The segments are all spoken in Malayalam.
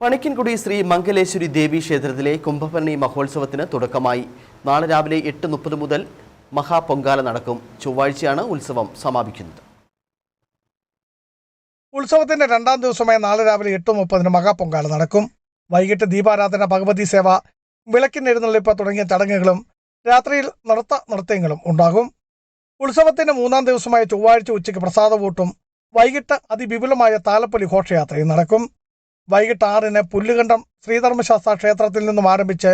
പണിക്കൻകുടി ശ്രീ മംഗലേശ്വരി ദേവി ക്ഷേത്രത്തിലെ കുംഭഭരണി മഹോത്സവത്തിന് തുടക്കമായി. നാളെ രാവിലെ എട്ട് മുപ്പത് മുതൽ മഹാപൊങ്കാല നടക്കും. ചൊവ്വാഴ്ചയാണ് ഉത്സവം സമാപിക്കുന്നത്. ഉത്സവത്തിന്റെ രണ്ടാം ദിവസമായ നാളെ രാവിലെ എട്ട് മുപ്പതിന് മഹാപൊങ്കാല നടക്കും. വൈകിട്ട് ദീപാരാധന ഭഗവതി സേവ വിളക്കിനെഴുന്നള്ളിപ്പ് തുടങ്ങിയ ചടങ്ങുകളും രാത്രിയിൽ നൃത്ത നൃത്യങ്ങളും ഉണ്ടാകും. ഉത്സവത്തിന്റെ മൂന്നാം ദിവസമായ ചൊവ്വാഴ്ച ഉച്ചയ്ക്ക് പ്രസാദവൂട്ടും വൈകിട്ട് അതിവിപുലമായ താലപ്പൊലി ഘോഷയാത്രയും നടക്കും. വൈകിട്ട് ആറിന് പുല്ലുകണ്ടം ശ്രീധർമ്മശാസ്ത്ര ക്ഷേത്രത്തിൽ നിന്നും ആരംഭിച്ച്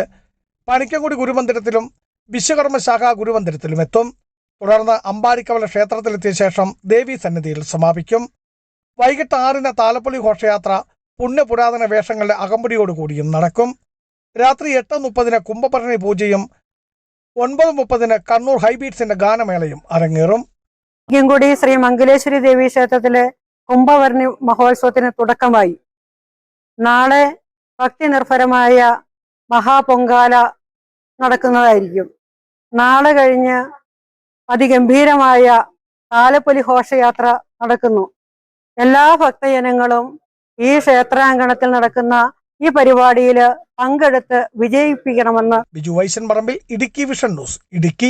പണിക്കൻകുടി ഗുരുമന്ദിരത്തിലും വിശ്വകർമ്മശാഖ ഗുരുമന്ദിരത്തിലും എത്തും. തുടർന്ന് അമ്പാരിക്കവല ക്ഷേത്രത്തിലെത്തിയ ശേഷം ദേവി സന്നിധിയിൽ സമാപിക്കും. വൈകിട്ട് ആറിന് താലപ്പൊലി ഘോഷയാത്ര പുണ്യപുരാതന വേഷങ്ങളുടെ അകമ്പടിയോടുകൂടിയും നടക്കും. രാത്രി എട്ട് മുപ്പതിന് കുംഭഭരണി പൂജയും ഒൻപത് മുപ്പതിന് കണ്ണൂർ ഹൈബീറ്റ്സിന്റെ ഗാനമേളയും അരങ്ങേറും. ഇങ്ങൻകുടി ശ്രീ മംഗലേശ്വരി ദേവി ക്ഷേത്രത്തിലെ കുംഭവർണി മഹോത്സവത്തിന് തുടക്കമായി. നാളെ ഭക്തി നിർഭരമായ മഹാപൊങ്കാല നടക്കുന്നതായിരിക്കും. നാളെ കഴിഞ്ഞ് അതിഗംഭീരമായ താലപ്പൊലി ഘോഷയാത്ര നടക്കുന്നു. എല്ലാ ഭക്തജനങ്ങളും ഈ ക്ഷേത്രാങ്കണത്തിൽ നടക്കുന്ന ഈ പരിപാടിയിൽ പങ്കെടുത്ത് വിജയിപ്പിക്കണമെന്ന് ബിജു വൈശൻ പറമ്പിൽ ഇടുക്കി വിഷൻ ന്യൂസ് ഇടുക്കി